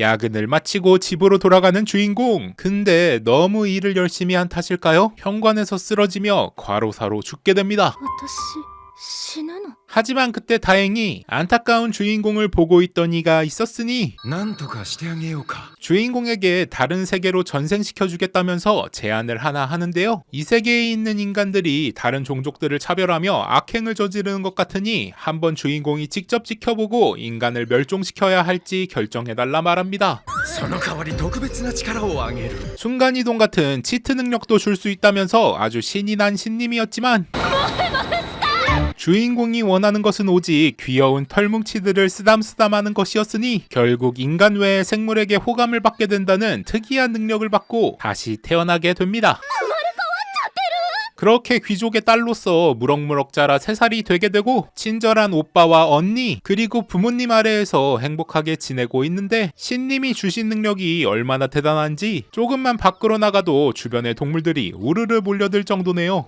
야근을 마치고 집으로 돌아가는 주인공. 근데 너무 일을 열심히 한 탓일까요? 현관에서 쓰러지며 과로사로 죽게 됩니다. 私 하지만 그때 다행히 안타까운 주인공을 보고 있던 이가 있었으니 なんとかしてあげようか 주인공에게 다른 세계로 전생시켜주겠다면서 제안을 하나 하는데요. 이 세계에 있는 인간들이 다른 종족들을 차별하며 악행을 저지르는 것 같으니 한번 주인공이 직접 지켜보고 인간을 멸종시켜야 할지 결정해달라 말합니다. その代わり特別な力をあげる 순간이동 같은 치트 능력도 줄 수 있다면서 아주 신이 난 신님이었지만 주인공이 원하는 것은 오직 귀여운 털뭉치들을 쓰담쓰담하는 것이었으니 결국 인간 외의 생물에게 호감을 받게 된다는 특이한 능력을 받고 다시 태어나게 됩니다. 그렇게 귀족의 딸로서 무럭무럭 자라 3살이 되게 되고 친절한 오빠와 언니 그리고 부모님 아래에서 행복하게 지내고 있는데 신님이 주신 능력이 얼마나 대단한지 조금만 밖으로 나가도 주변의 동물들이 우르르 몰려들 정도네요.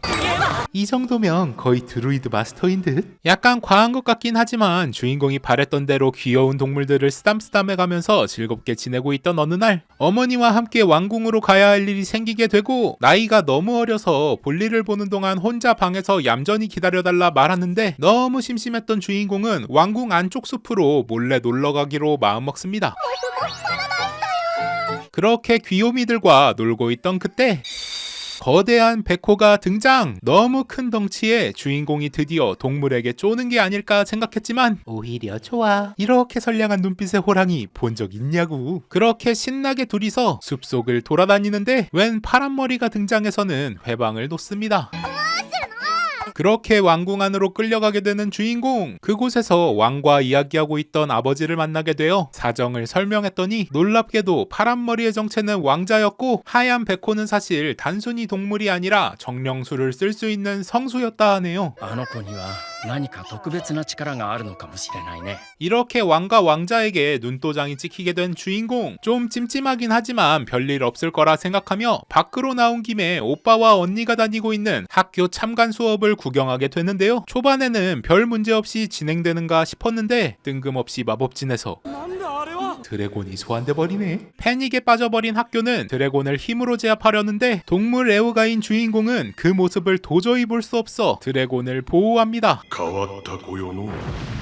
이 정도면 거의 드루이드 마스터인 듯? 약간 과한 것 같긴 하지만 주인공이 바랬던 대로 귀여운 동물들을 쓰담쓰담해 가면서 즐겁게 지내고 있던 어느 날 어머니와 함께 왕궁으로 가야 할 일이 생기게 되고 나이가 너무 어려서 볼일을 보는 동안 혼자 방에서 얌전히 기다려달라 말하는데 너무 심심했던 주인공은 왕궁 안쪽 숲으로 몰래 놀러 가기로 마음먹습니다. 그렇게 귀요미들과 놀고 있던 그때 거대한 백호가 등장! 너무 큰 덩치에 주인공이 드디어 동물에게 쪼는 게 아닐까 생각했지만 오히려 좋아. 이렇게 선량한 눈빛의 호랑이 본 적 있냐고. 그렇게 신나게 둘이서 숲속을 돌아다니는데 웬 파란 머리가 등장해서는 회방을 놓습니다. 그렇게 왕궁 안으로 끌려가게 되는 주인공. 그곳에서 왕과 이야기하고 있던 아버지를 만나게 되어 사정을 설명했더니 놀랍게도 파란 머리의 정체는 왕자였고 하얀 백호는 사실 단순히 동물이 아니라 정령술을 쓸 수 있는 성수였다 하네요. あの子には 何か特別な力があるのかもしれないね 이렇게 왕과 왕자에게 눈도장이 찍히게 된 주인공. 좀 찜찜하긴 하지만 별일 없을 거라 생각하며 밖으로 나온 김에 오빠와 언니가 다니고 있는 학교 참관 수업을 구경하게 되는데요. 초반에는 별 문제 없이 진행되는가 싶었는데 뜬금없이 마법진에서 なんだあれは 드래곤이 소환돼 버리네. 패닉에 빠져버린 학교는 드래곤을 힘으로 제압하려는데 동물 에오가인 주인공은 그 모습을 도저히 볼 수 없어 드래곤을 보호합니다. 가왔다 고요노.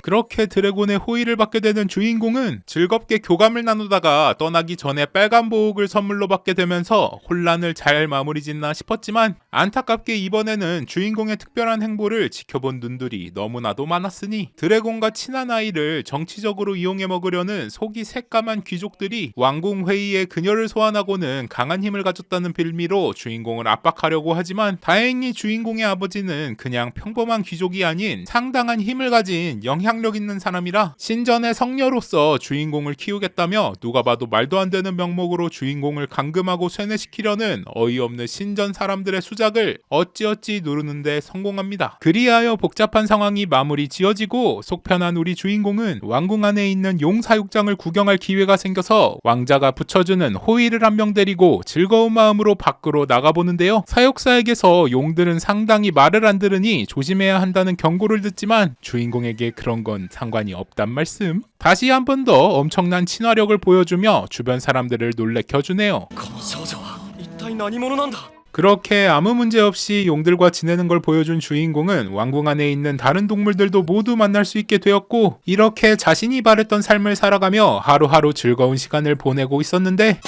그렇게 드래곤의 호의를 받게 되는 주인공은 즐겁게 교감을 나누다가 떠나기 전에 빨간 보옥을 선물로 받게 되면서 혼란을 잘 마무리 짓나 싶었지만 안타깝게 이번에는 주인공의 특별한 행보를 지켜본 눈들이 너무나도 많았으니 드래곤과 친한 아이를 정치적으로 이용해 먹으려는 속이 색깔 새까만 귀족들이 왕궁 회의에 그녀를 소환하고는 강한 힘을 가졌다는 빌미로 주인공을 압박하려고 하지만 다행히 주인공의 아버지는 그냥 평범한 귀족이 아닌 상당한 힘을 가진 영향력 있는 사람이라 신전의 성녀로서 주인공을 키우겠다며 누가 봐도 말도 안 되는 명목으로 주인공을 감금하고 쇠뇌시키려는 어이없는 신전 사람들의 수작을 어찌어찌 누르는데 성공합니다. 그리하여 복잡한 상황이 마무리 지어지고 속편한 우리 주인공은 왕궁 안에 있는 용사육장을 구경할 기회가 생겨서 왕자가 붙여주는 호의를 한 명 데리고 즐거운 마음으로 밖으로 나가보는데요. 사육사에게서 용들은 상당히 말을 안 들으니 조심해야 한다는 경고를 듣지만 주인공에게 그런 건 상관이 없단 말씀. 다시 한 번 더 엄청난 친화력을 보여주며 주변 사람들을 놀래켜주네요. この少女は一体何者なんだ 그렇게 아무 문제 없이 용들과 지내는 걸 보여준 주인공은 왕궁 안에 있는 다른 동물들도 모두 만날 수 있게 되었고 이렇게 자신이 바랬던 삶을 살아가며 하루하루 즐거운 시간을 보내고 있었는데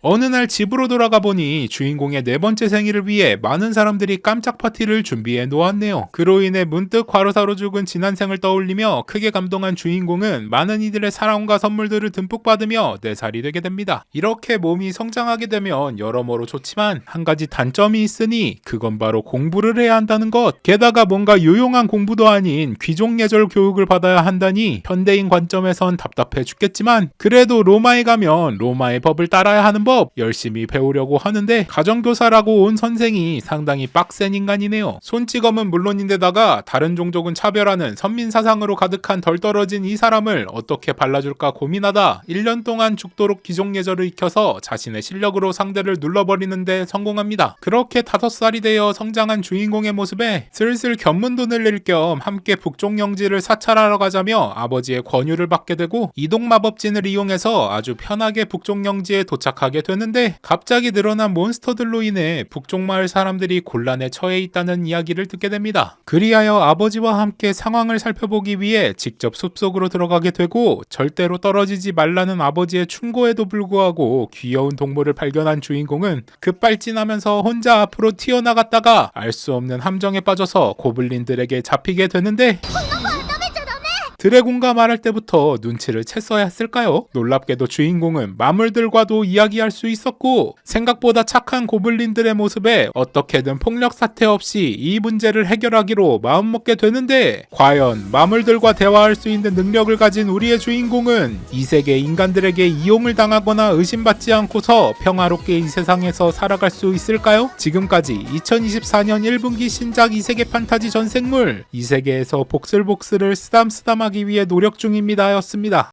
어느 날 집으로 돌아가 보니 주인공의 네 번째 생일을 위해 많은 사람들이 깜짝 파티를 준비해 놓았네요. 그로 인해 문득 과로사로 죽은 지난 생을 떠올리며 크게 감동한 주인공은 많은 이들의 사랑과 선물들을 듬뿍 받으며 4살이 되게 됩니다. 이렇게 몸이 성장하게 되면 여러모로 좋지만 한 가지 단점이 있으니 그건 바로 공부를 해야 한다는 것. 게다가 뭔가 유용한 공부도 아닌 귀족 예절 교육을 받아야 한다니 현대인 관점에선 답답해 죽겠지만 그래도 로마에 가면 로마의 법을 따라야 하는 법 열심히 배우려고 하는데 가정교사라고 온 선생이 상당히 빡센 인간이네요. 손찌검은 물론인데다가 다른 종족은 차별하는 선민 사상으로 가득한 덜 떨어진 이 사람을 어떻게 발라줄까 고민하다 1년 동안 죽도록 귀족 예절을 익혀서 자신의 실력으로 상대를 눌러버리는데 성공합니다. 그렇게 5살이 되어 성장한 주인공의 모습에 슬슬 견문도 늘릴 겸 함께 북쪽 영지를 사찰하러 가자며 아버지의 권유를 받게 되고 이동 마법진을 이용해서 아주 편하게 북쪽 영지에 도착하게 되는데 갑자기 늘어난 몬스터들로 인해 북쪽 마을 사람들이 곤란에 처해 있다는 이야기를 듣게 됩니다. 그리하여 아버지와 함께 상황을 살펴보기 위해 직접 숲속으로 들어가게 되고 절대로 떨어지지 말라는 아버지의 충고에도 불구하고 귀여운 동물을 발견한 주인공은 급발진하면서 혼자 앞으로 튀어나갔다가 알 수 없는 함정에 빠져서 고블린들에게 잡히게 되는데 드래곤과 말할 때부터 눈치를 챘어야 했을까요? 놀랍게도 주인공은 마물들과도 이야기할 수 있었고 생각보다 착한 고블린들의 모습에 어떻게든 폭력 사태 없이 이 문제를 해결하기로 마음먹게 되는데 과연 마물들과 대화할 수 있는 능력을 가진 우리의 주인공은 이 세계 인간들에게 이용을 당하거나 의심받지 않고서 평화롭게 이 세상에서 살아갈 수 있을까요? 지금까지 2024년 1분기 신작 이세계 판타지 전생물 이 세계에서 복슬복슬을 쓰담쓰담 하기 위해 노력 중입니다 였습니다.